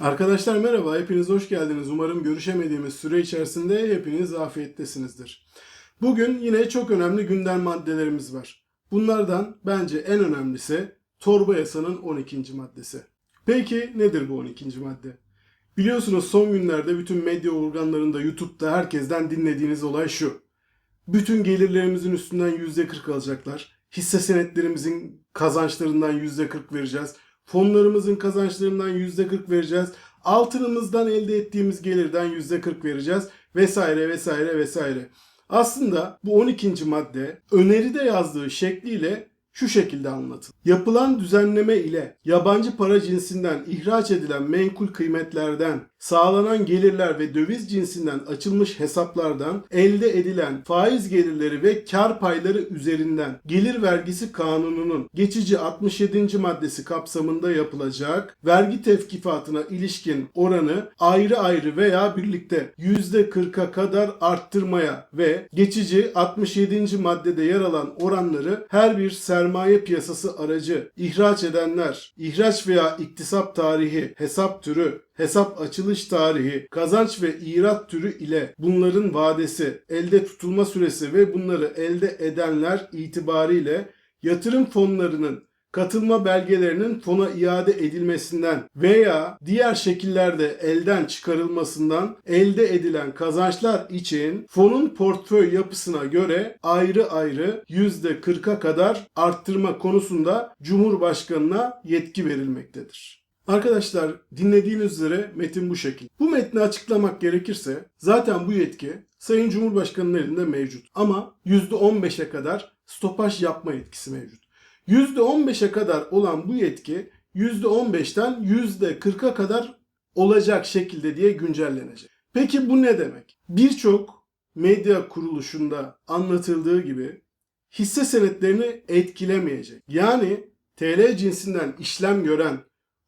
Arkadaşlar merhaba, hepiniz hoş geldiniz. Umarım görüşemediğimiz süre içerisinde hepiniz afiyettesinizdir. Bugün yine çok önemli gündem maddelerimiz var. Bunlardan bence en önemlisi torba yasanın 12. maddesi. Peki nedir bu 12. madde? Biliyorsunuz son günlerde bütün medya organlarında, YouTube'da herkesten dinlediğiniz olay şu. Bütün gelirlerimizin üstünden %40 alacaklar. Hisse senetlerimizin kazançlarından %40 vereceğiz. Fonlarımızın kazançlarından %40 vereceğiz. Altınımızdan elde ettiğimiz gelirden %40 vereceğiz. Vesaire vesaire vesaire. Aslında bu 12. madde öneride yazdığı şekliyle şu şekilde anlatın. Yapılan düzenleme ile yabancı para cinsinden ihraç edilen menkul kıymetlerden, sağlanan gelirler ve döviz cinsinden açılmış hesaplardan elde edilen faiz gelirleri ve kar payları üzerinden gelir vergisi kanununun geçici 67. maddesi kapsamında yapılacak vergi tevkifatına ilişkin oranı ayrı ayrı veya birlikte %40'a kadar arttırmaya ve geçici 67. maddede yer alan oranları her bir sermaye piyasası aracı ihraç edenler, ihraç veya iktisap tarihi, hesap türü, hesap açılış tarihi, kazanç ve irat türü ile bunların vadesi, elde tutulma süresi ve bunları elde edenler itibariyle yatırım fonlarının katılma belgelerinin fona iade edilmesinden veya diğer şekillerde elden çıkarılmasından elde edilen kazançlar için fonun portföy yapısına göre ayrı ayrı %40'a kadar arttırma konusunda Cumhurbaşkanına yetki verilmektedir. Arkadaşlar dinlediğiniz üzere metin bu şekil. Bu metni açıklamak gerekirse zaten bu yetki Sayın Cumhurbaşkanı'nın elinde mevcut. Ama %15'e kadar stopaj yapma yetkisi mevcut. %15'e kadar olan bu yetki %15'ten %40'a kadar olacak şekilde diye güncellenecek. Peki bu ne demek? Birçok medya kuruluşunda anlatıldığı gibi hisse senetlerini etkilemeyecek. Yani TL cinsinden işlem gören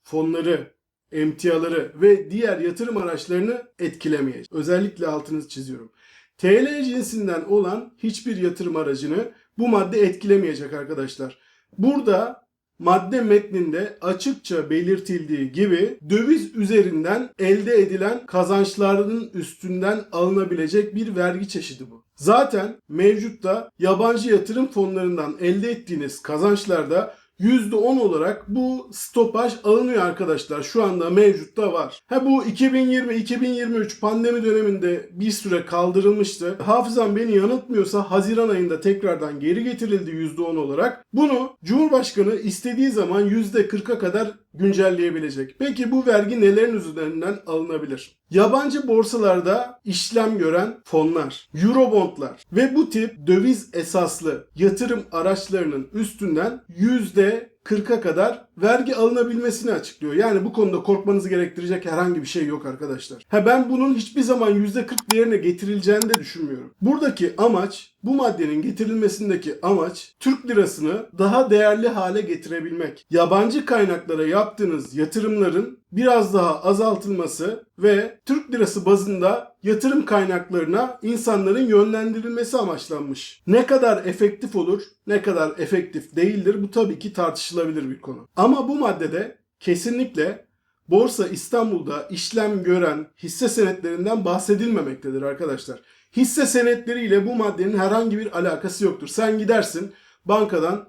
fonları, emtiaları ve diğer yatırım araçlarını etkilemeyecek. Özellikle altını çiziyorum. TL cinsinden olan hiçbir yatırım aracını bu madde etkilemeyecek arkadaşlar. Burada madde metninde açıkça belirtildiği gibi döviz üzerinden elde edilen kazançlarının üstünden alınabilecek bir vergi çeşidi bu. Zaten mevcutta yabancı yatırım fonlarından elde ettiğiniz kazançlarda %10 olarak bu stopaj alınıyor arkadaşlar. Şu anda mevcutta var. Ha bu 2020-2023 pandemi döneminde bir süre kaldırılmıştı. Hafızam beni yanıltmıyorsa Haziran ayında tekrardan geri getirildi %10 olarak. Bunu Cumhurbaşkanı istediği zaman %40'a kadar güncelleyebilecek. Peki bu vergi nelerin üzerinden alınabilir? Yabancı borsalarda işlem gören fonlar, eurobondlar ve bu tip döviz esaslı yatırım araçlarının üstünden %40'a kadar vergi alınabilmesini açıklıyor. Yani bu konuda korkmanızı gerektirecek herhangi bir şey yok arkadaşlar. Ha ben bunun hiçbir zaman %40 değerine getirileceğini de düşünmüyorum. Buradaki amaç bu maddenin getirilmesindeki amaç Türk lirasını daha değerli hale getirebilmek. Yabancı kaynaklara yaptığınız yatırımların biraz daha azaltılması ve Türk lirası bazında yatırım kaynaklarına insanların yönlendirilmesi amaçlanmış. Ne kadar efektif olur, ne kadar efektif değildir bu tabii ki tartışılabilir bir konu. Bu maddede kesinlikle Borsa İstanbul'da işlem gören hisse senetlerinden bahsedilmemektedir arkadaşlar. Hisse senetleriyle bu maddenin herhangi bir alakası yoktur. Sen gidersin bankadan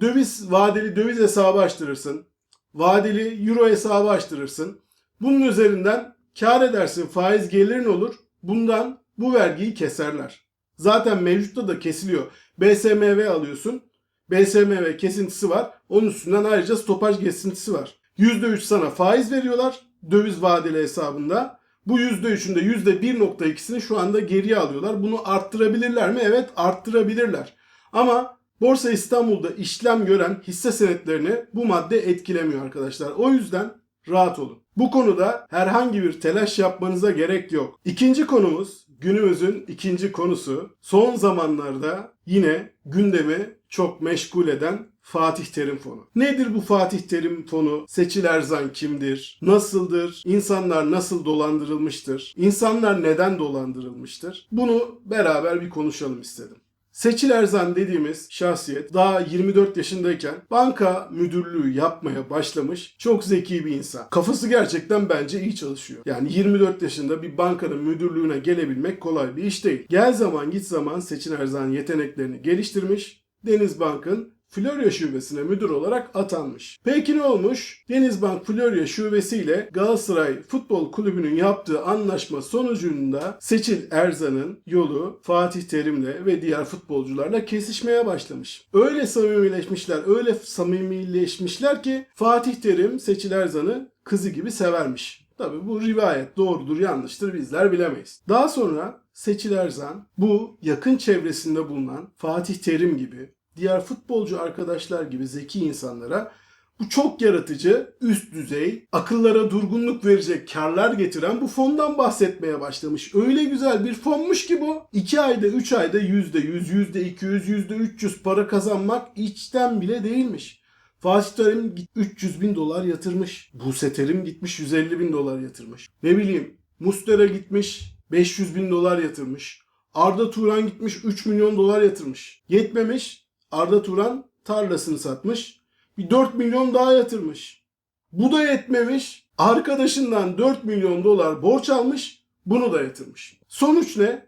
döviz vadeli döviz hesabı açtırırsın. Vadeli euro hesabı açtırırsın. Bunun üzerinden kar edersin. Faiz gelirin olur. Bundan bu vergiyi keserler. Zaten mevcutta da kesiliyor. BSMV alıyorsun. BSMV kesintisi var. Onun üstünden ayrıca stopaj kesintisi var. %3 sana faiz veriyorlar döviz vadeli hesabında. Bu %3'ün de %1.2'sini şu anda geriye alıyorlar. Bunu arttırabilirler mi? Evet arttırabilirler. Ama Borsa İstanbul'da işlem gören hisse senetlerini bu madde etkilemiyor arkadaşlar. O yüzden rahat olun. Bu konuda herhangi bir telaş yapmanıza gerek yok. İkinci konumuz günümüzün ikinci konusu. Son zamanlarda yine gündemi çok meşgul eden Fatih Terim Fonu. Nedir bu Fatih Terim Fonu? Seçil Erzan kimdir? Nasıldır? İnsanlar nasıl dolandırılmıştır? İnsanlar neden dolandırılmıştır? Bunu beraber bir konuşalım istedim. Seçil Erzan dediğimiz şahsiyet daha 24 yaşındayken banka müdürlüğü yapmaya başlamış çok zeki bir insan. Kafası gerçekten bence iyi çalışıyor. Yani 24 yaşında bir bankanın müdürlüğüne gelebilmek kolay bir iş değil. Gel zaman git zaman Seçil Erzan yeteneklerini geliştirmiş. Denizbank'ın Florya şubesine müdür olarak atanmış. Peki ne olmuş? Denizbank Florya şubesi ile Galatasaray Futbol Kulübü'nün yaptığı anlaşma sonucunda Seçil Erzan'ın yolu Fatih Terim'le ve diğer futbolcularla kesişmeye başlamış. Öyle samimileşmişler, öyle samimileşmişler ki Fatih Terim Seçil Erzan'ı kızı gibi severmiş. Tabi bu rivayet doğrudur yanlıştır bizler bilemeyiz. Daha sonra Seçil Erzan bu yakın çevresinde bulunan Fatih Terim gibi diğer futbolcu arkadaşlar gibi zeki insanlara bu çok yaratıcı, üst düzey, akıllara durgunluk verecek karlar getiren bu fondan bahsetmeye başlamış. Öyle güzel bir fonmuş ki bu. 2 ayda 3 ayda %100, %200, %300 para kazanmak içten bile değilmiş. Fatih Terim git- 300 bin dolar yatırmış. Buse Terim gitmiş 150 bin dolar yatırmış. Ne bileyim Mustera gitmiş 500 bin dolar yatırmış. Arda Turan gitmiş 3 milyon dolar yatırmış. Yetmemiş Arda Turan tarlasını satmış. Bir 4 milyon daha yatırmış. Bu da yetmemiş. Arkadaşından 4 milyon dolar borç almış. Bunu da yatırmış. Sonuç ne?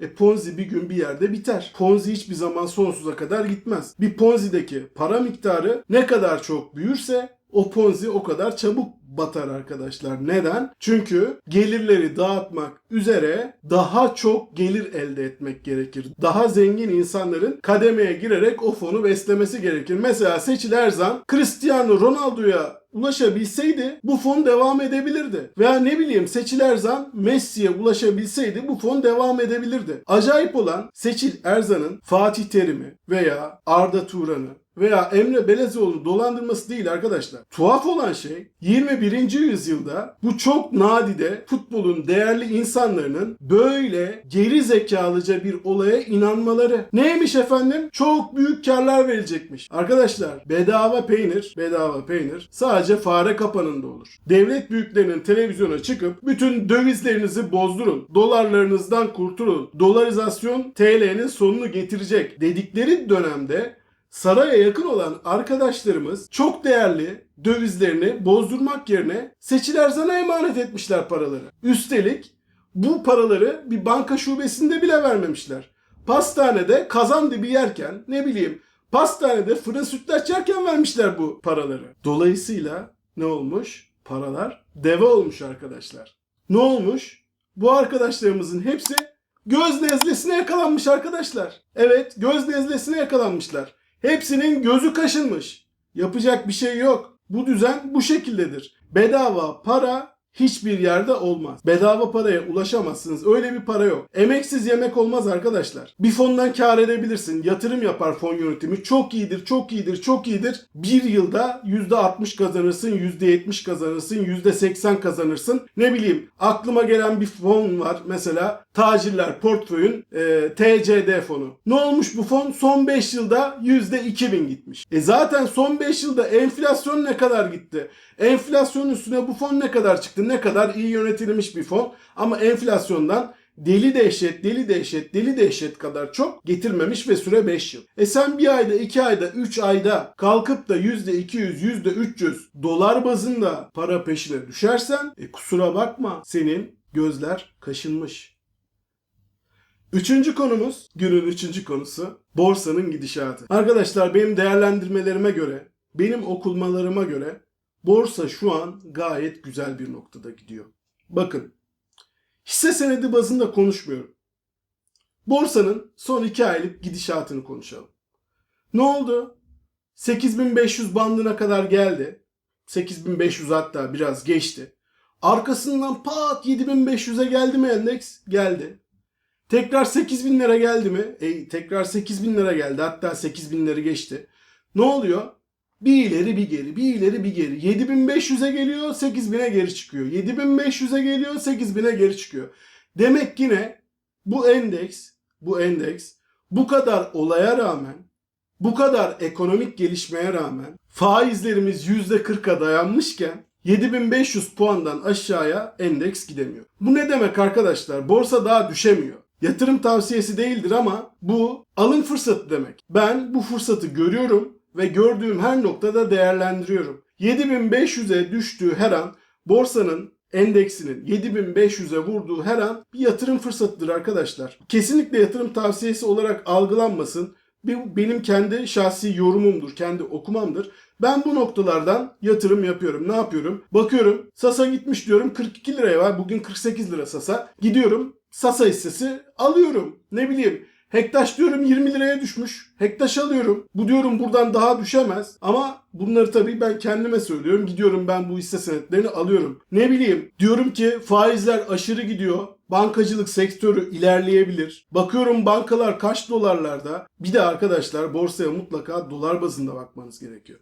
E Ponzi bir gün bir yerde biter. Ponzi hiçbir zaman sonsuza kadar gitmez. Bir Ponzi'deki para miktarı ne kadar çok büyürse o Ponzi o kadar çabuk batar arkadaşlar. Neden? Çünkü gelirleri dağıtmak üzere daha çok gelir elde etmek gerekir. Daha zengin insanların kademeye girerek o fonu beslemesi gerekir. Mesela Seçil Erzan Cristiano Ronaldo'ya ulaşabilseydi bu fon devam edebilirdi. Veya ne bileyim Seçil Erzan Messi'ye ulaşabilseydi bu fon devam edebilirdi. Acayip olan Seçil Erzan'ın Fatih Terim'i veya Arda Turan'ı veya Emre Belezoğlu'nu dolandırması değil arkadaşlar. Tuhaf olan şey 21. yüzyılda bu çok nadide futbolun değerli insanlarının böyle geri zekalıca bir olaya inanmaları. Neymiş efendim? Çok büyük karlar verilecekmiş. Arkadaşlar bedava peynir, bedava peynir sadece fare kapanında olur. Devlet büyüklerinin televizyona çıkıp bütün dövizlerinizi bozdurun, dolarlarınızdan kurtulun, dolarizasyon TL'nin sonunu getirecek dedikleri dönemde saraya yakın olan arkadaşlarımız çok değerli dövizlerini bozdurmak yerine Seçil Erzan'a emanet etmişler paraları. Üstelik bu paraları bir banka şubesinde bile vermemişler. Pastanede kazan dibi yerken ne bileyim pastanede fırın sütlaç yerken vermişler bu paraları. Dolayısıyla ne olmuş? Paralar deve olmuş arkadaşlar. Ne olmuş? Bu arkadaşlarımızın hepsi göz nezlesine yakalanmış arkadaşlar. Evet göz nezlesine yakalanmışlar. Hepsinin gözü kaşınmış. Yapacak bir şey yok. Bu düzen bu şekildedir. Bedava para hiçbir yerde olmaz. Bedava paraya ulaşamazsınız. Öyle bir para yok. Emeksiz yemek olmaz arkadaşlar. Bir fondan kar edebilirsin. Yatırım yapar fon yönetimi. Çok iyidir, çok iyidir, çok iyidir. Bir yılda %60 kazanırsın, %70 kazanırsın, %80 kazanırsın. Ne bileyim aklıma gelen bir fon var. Mesela tacirler portföyün e, TCD fonu. Ne olmuş bu fon? Son 5 yılda %2000 gitmiş. E zaten son 5 yılda enflasyon ne kadar gitti? Enflasyonun üstüne bu fon ne kadar çıktı? Ne kadar iyi yönetilmiş bir fon. Ama enflasyondan deli dehşet, deli dehşet, deli dehşet kadar çok getirmemiş ve süre 5 yıl. E sen bir ayda, 2 ayda, 3 ayda kalkıp da %200, %300 dolar bazında para peşine düşersen e kusura bakma senin gözler kaşınmış. Üçüncü konumuz, günün üçüncü konusu borsanın gidişatı. Arkadaşlar benim değerlendirmelerime göre, benim okulmalarıma göre borsa şu an gayet güzel bir noktada gidiyor. Bakın, hisse senedi bazında konuşmuyorum. Borsanın son iki aylık gidişatını konuşalım. Ne oldu? 8500 bandına kadar geldi. 8500 hatta biraz geçti. Arkasından pat 7500'e geldi mi endeks? Geldi. Tekrar 8000 lira geldi mi? E, tekrar 8000 lira geldi. Hatta 8000 lira geçti. Ne oluyor? Bir ileri bir geri, bir ileri bir geri. 7500'e geliyor, 8000'e geri çıkıyor. 7500'e geliyor, 8000'e geri çıkıyor. Demek yine bu endeks, bu endeks bu kadar olaya rağmen, bu kadar ekonomik gelişmeye rağmen faizlerimiz %40'a dayanmışken 7500 puandan aşağıya endeks gidemiyor. Bu ne demek arkadaşlar? Borsa daha düşemiyor. Yatırım tavsiyesi değildir ama bu alın fırsatı demek. Ben bu fırsatı görüyorum ve gördüğüm her noktada değerlendiriyorum. 7500'e düştüğü her an borsanın endeksinin 7500'e vurduğu her an bir yatırım fırsatıdır arkadaşlar. Kesinlikle yatırım tavsiyesi olarak algılanmasın. Bu benim kendi şahsi yorumumdur, kendi okumamdır. Ben bu noktalardan yatırım yapıyorum. Ne yapıyorum? Bakıyorum Sasa gitmiş diyorum 42 liraya var. Bugün 48 lira Sasa. Gidiyorum Sasa hissesi alıyorum. Ne bileyim Hektaş diyorum 20 liraya düşmüş. Hektaş alıyorum. Bu diyorum buradan daha düşemez. Ama bunları tabii ben kendime söylüyorum. Gidiyorum ben bu hisse senetlerini alıyorum. Ne bileyim diyorum ki faizler aşırı gidiyor. Bankacılık sektörü ilerleyebilir. Bakıyorum bankalar kaç dolarlarda. Bir de arkadaşlar borsaya mutlaka dolar bazında bakmanız gerekiyor.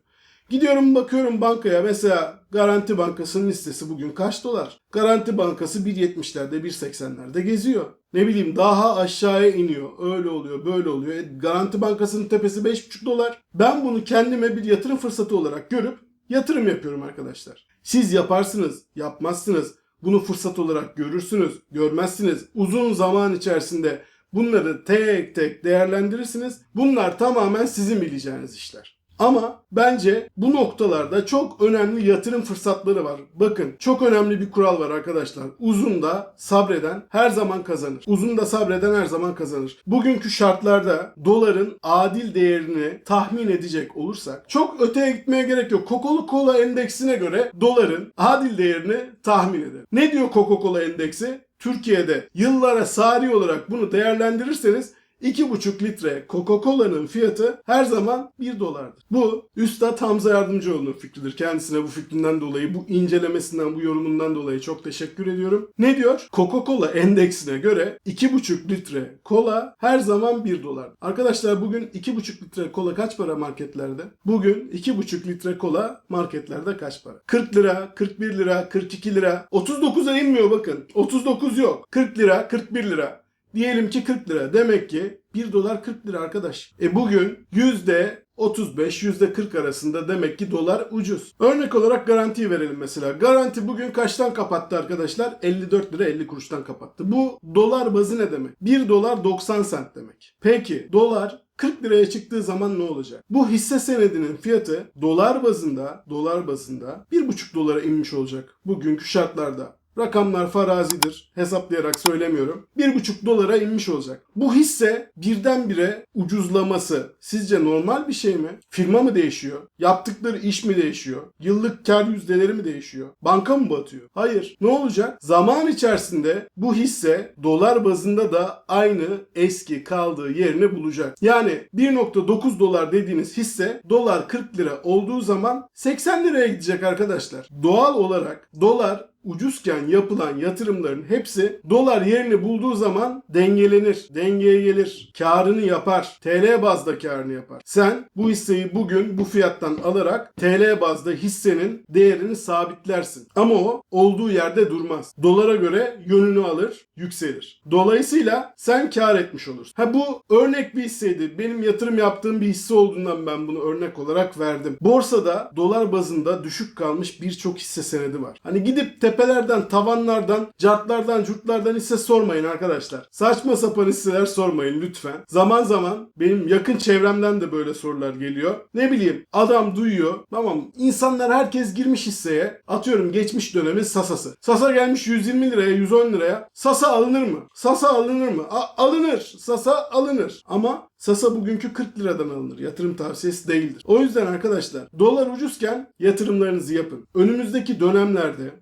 Gidiyorum bakıyorum bankaya mesela Garanti Bankası'nın listesi bugün kaç dolar? Garanti Bankası 1.70'lerde 1.80'lerde geziyor. Ne bileyim daha aşağıya iniyor. Öyle oluyor böyle oluyor. E, Garanti Bankası'nın tepesi 5.5 dolar. Ben bunu kendime bir yatırım fırsatı olarak görüp yatırım yapıyorum arkadaşlar. Siz yaparsınız, yapmazsınız. Bunu fırsat olarak görürsünüz, görmezsiniz. Uzun zaman içerisinde bunları tek tek değerlendirirsiniz. Bunlar tamamen sizin bileceğiniz işler. Ama bence bu noktalarda çok önemli yatırım fırsatları var. Bakın çok önemli bir kural var arkadaşlar. Uzun da sabreden her zaman kazanır. Uzun da sabreden her zaman kazanır. Bugünkü şartlarda doların adil değerini tahmin edecek olursak çok öteye gitmeye gerek yok. Coca-Cola endeksine göre doların adil değerini tahmin edelim. Ne diyor Coca-Cola endeksi? Türkiye'de yıllara sari olarak bunu değerlendirirseniz 2,5 litre Coca-Cola'nın fiyatı her zaman 1 dolardır. Bu Üstad Hamza Yardımcıoğlu'nun fikridir. Kendisine bu fikrinden dolayı, bu incelemesinden, bu yorumundan dolayı çok teşekkür ediyorum. Ne diyor? Coca-Cola endeksine göre 2,5 litre kola her zaman 1 dolar. Arkadaşlar bugün 2,5 litre kola kaç para marketlerde? Bugün 2,5 litre kola marketlerde kaç para? 40 lira, 41 lira, 42 lira. 39'a inmiyor bakın. 39 yok. 40 lira, 41 lira. Diyelim ki 40 lira. Demek ki 1 dolar 40 lira arkadaş. E bugün yüzde 35 yüzde 40 arasında demek ki dolar ucuz. Örnek olarak garantiyi verelim mesela. Garanti bugün kaçtan kapattı arkadaşlar? 54 lira 50 kuruştan kapattı. Bu dolar bazı ne demek? 1 dolar 90 sent demek. Peki dolar 40 liraya çıktığı zaman ne olacak? Bu hisse senedinin fiyatı dolar bazında, dolar bazında 1,5 dolara inmiş olacak bugünkü şartlarda. Rakamlar farazidir. Hesaplayarak söylemiyorum. 1,5 dolara inmiş olacak. Bu hisse birdenbire ucuzlaması sizce normal bir şey mi? Firma mı değişiyor? Yaptıkları iş mi değişiyor? Yıllık kar yüzdeleri mi değişiyor? Banka mı batıyor? Hayır. Ne olacak? Zaman içerisinde bu hisse dolar bazında da aynı eski kaldığı yerini bulacak. Yani 1.9 dolar dediğiniz hisse dolar 40 lira olduğu zaman 80 liraya gidecek arkadaşlar. Doğal olarak dolar ucuzken yapılan yatırımların hepsi dolar yerini bulduğu zaman dengelenir, dengeye gelir, karını yapar, TL bazda karını yapar. Sen bu hisseyi bugün bu fiyattan alarak TL bazda hissenin değerini sabitlersin. Ama o olduğu yerde durmaz. Dolara göre yönünü alır, yükselir. Dolayısıyla sen kar etmiş olursun. Ha bu örnek bir hisseydi. Benim yatırım yaptığım bir hisse olduğundan ben bunu örnek olarak verdim. Borsada dolar bazında düşük kalmış birçok hisse senedi var. Hani gidip tepelerden, tavanlardan, cartlardan, curtlardan hisse sormayın arkadaşlar. Saçma sapan hisseler sormayın lütfen. Zaman zaman benim yakın çevremden de böyle sorular geliyor. Ne bileyim adam duyuyor. Tamam insanlar herkes girmiş hisseye. Atıyorum geçmiş dönemin Sasa'sı. Sasa gelmiş 120 liraya, 110 liraya. Sasa alınır mı? Sasa alınır mı? A- alınır. Sasa alınır. Ama Sasa bugünkü 40 liradan alınır. Yatırım tavsiyesi değildir. O yüzden arkadaşlar dolar ucuzken yatırımlarınızı yapın. Önümüzdeki dönemlerde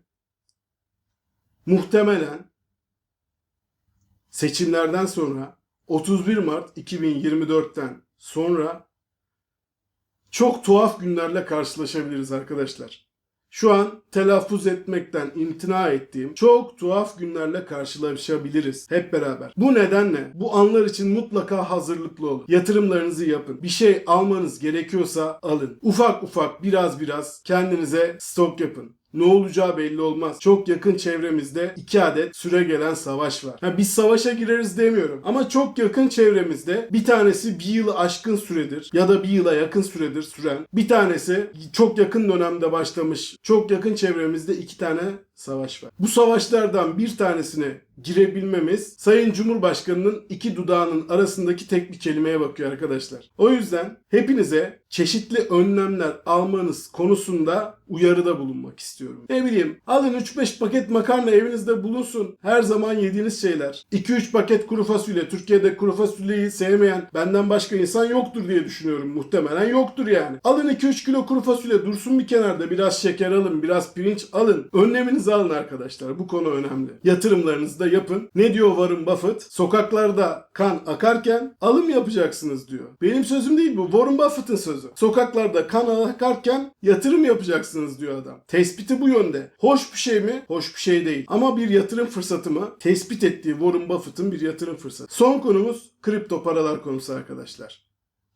muhtemelen seçimlerden sonra 31 Mart 2024'ten sonra çok tuhaf günlerle karşılaşabiliriz arkadaşlar. Şu an telaffuz etmekten imtina ettiğim çok tuhaf günlerle karşılaşabiliriz hep beraber. Bu nedenle bu anlar için mutlaka hazırlıklı olun. Yatırımlarınızı yapın. Bir şey almanız gerekiyorsa alın. Ufak ufak biraz biraz kendinize stok yapın. Ne olacağı belli olmaz. Çok yakın çevremizde iki adet süre gelen savaş var. Ha, biz savaşa gireriz demiyorum. Ama çok yakın çevremizde bir tanesi bir yılı aşkın süredir ya da bir yıla yakın süredir süren. Bir tanesi çok yakın dönemde başlamış. Çok yakın çevremizde iki tane savaş var. Bu savaşlardan bir tanesine girebilmemiz Sayın Cumhurbaşkanı'nın iki dudağının arasındaki tek bir kelimeye bakıyor arkadaşlar. O yüzden hepinize çeşitli önlemler almanız konusunda uyarıda bulunmak istiyorum. Ne bileyim alın 3-5 paket makarna evinizde bulunsun. Her zaman yediğiniz şeyler. 2-3 paket kuru fasulye. Türkiye'de kuru fasulyeyi sevmeyen benden başka insan yoktur diye düşünüyorum. Muhtemelen yoktur yani. Alın 2-3 kilo kuru fasulye dursun bir kenarda. Biraz şeker alın, biraz pirinç alın. Önleminizi alın arkadaşlar. Bu konu önemli. Yatırımlarınızı da yapın. Ne diyor Warren Buffett? Sokaklarda kan akarken alım yapacaksınız diyor. Benim sözüm değil bu. Warren Buffett'ın sözü. Sokaklarda kan akarken yatırım yapacaksınız diyor adam. Tespiti bu yönde. Hoş bir şey mi? Hoş bir şey değil. Ama bir yatırım fırsatı mı? Tespit ettiği Warren Buffett'ın bir yatırım fırsatı. Son konumuz kripto paralar konusu arkadaşlar.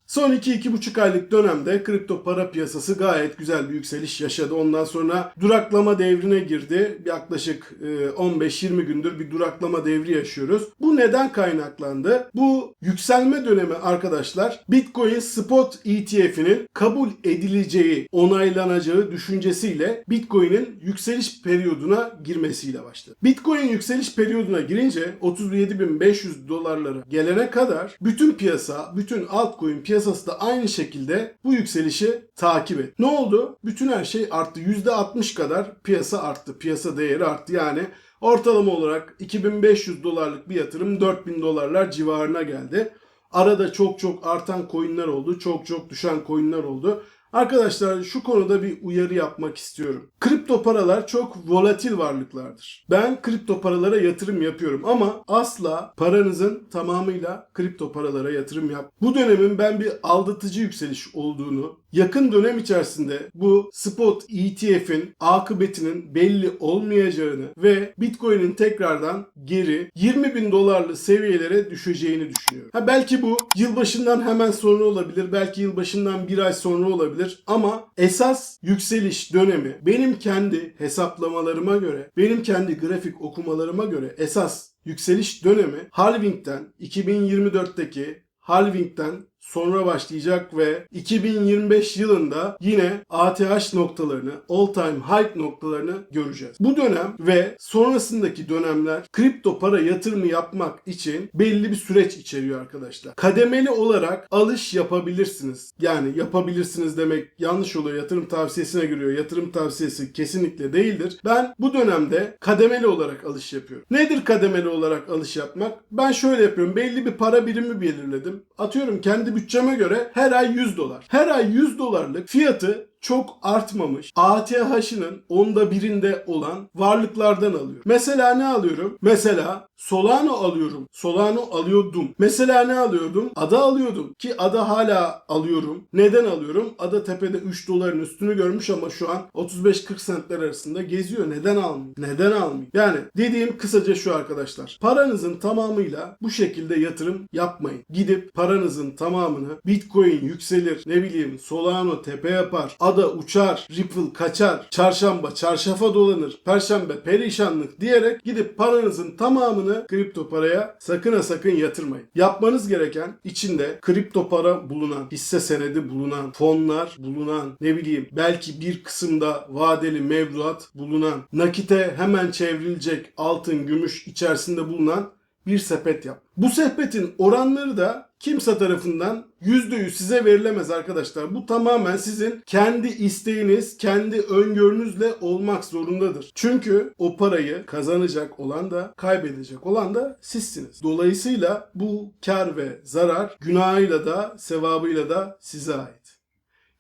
Son 2-2,5 aylık dönemde kripto para piyasası gayet güzel bir yükseliş yaşadı. Ondan sonra duraklama devrine girdi. Yaklaşık e, 15-20 gündür bir duraklama devri yaşıyoruz. Bu neden kaynaklandı? Bu yükselme dönemi arkadaşlar Bitcoin Spot ETF'inin kabul edileceği, onaylanacağı düşüncesiyle Bitcoin'in yükseliş periyoduna girmesiyle başladı. Bitcoin yükseliş periyoduna girince 37.500 dolarlara gelene kadar bütün piyasa, bütün altcoin piyasası da aynı şekilde bu yükselişi takip etti. Ne oldu? Bütün her şey arttı. %60 kadar piyasa arttı. Piyasa değeri arttı. Yani ortalama olarak 2500 dolarlık bir yatırım 4000 dolarlar civarına geldi. Arada çok çok artan coinler oldu. Çok çok düşen coinler oldu. Arkadaşlar şu konuda bir uyarı yapmak istiyorum. Kripto paralar çok volatil varlıklardır. Ben kripto paralara yatırım yapıyorum ama asla paranızın tamamıyla kripto paralara yatırım yap. Bu dönemin ben bir aldatıcı yükseliş olduğunu, yakın dönem içerisinde bu spot ETF'in akıbetinin belli olmayacağını ve Bitcoin'in tekrardan geri 20 bin dolarlı seviyelere düşeceğini düşünüyorum. Ha belki bu yılbaşından hemen sonra olabilir, belki yılbaşından bir ay sonra olabilir ama esas yükseliş dönemi benim kendi hesaplamalarıma göre, benim kendi grafik okumalarıma göre esas yükseliş dönemi halvingten 2024'teki halvingten sonra başlayacak ve 2025 yılında yine ATH noktalarını, all time high noktalarını göreceğiz. Bu dönem ve sonrasındaki dönemler kripto para yatırımı yapmak için belli bir süreç içeriyor arkadaşlar. Kademeli olarak alış yapabilirsiniz. Yani yapabilirsiniz demek yanlış oluyor. Yatırım tavsiyesine giriyor. Yatırım tavsiyesi kesinlikle değildir. Ben bu dönemde kademeli olarak alış yapıyorum. Nedir kademeli olarak alış yapmak? Ben şöyle yapıyorum. Belli bir para birimi belirledim. Atıyorum kendi bütçeme göre her ay 100 dolar. Her ay 100 dolarlık fiyatı çok artmamış. ATH'ının onda birinde olan varlıklardan alıyorum. Mesela ne alıyorum? Mesela Solano alıyorum. Solano alıyordum. Mesela ne alıyordum? Ada alıyordum. Ki ada hala alıyorum. Neden alıyorum? Ada tepede 3 doların üstünü görmüş ama şu an 35-40 centler arasında geziyor. Neden almayayım? Neden almayayım? Yani dediğim kısaca şu arkadaşlar. Paranızın tamamıyla bu şekilde yatırım yapmayın. Gidip paranızın tamamını Bitcoin yükselir, ne bileyim Solano tepe yapar, ada uçar, Ripple kaçar, çarşamba çarşafa dolanır, perşembe perişanlık diyerek gidip paranızın tamamını kripto paraya sakın ha sakın yatırmayın. Yapmanız gereken içinde kripto para bulunan, hisse senedi bulunan, fonlar bulunan, ne bileyim belki bir kısımda vadeli mevduat bulunan, nakite hemen çevrilecek altın, gümüş içerisinde bulunan bir sepet yap. Bu sepetin oranları da kimse tarafından %100 size verilemez arkadaşlar. Bu tamamen sizin kendi isteğiniz, kendi öngörünüzle olmak zorundadır. Çünkü o parayı kazanacak olan da kaybedecek olan da sizsiniz. Dolayısıyla bu kar ve zarar günahıyla da sevabıyla da size ait.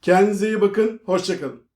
Kendinize iyi bakın. Hoşçakalın.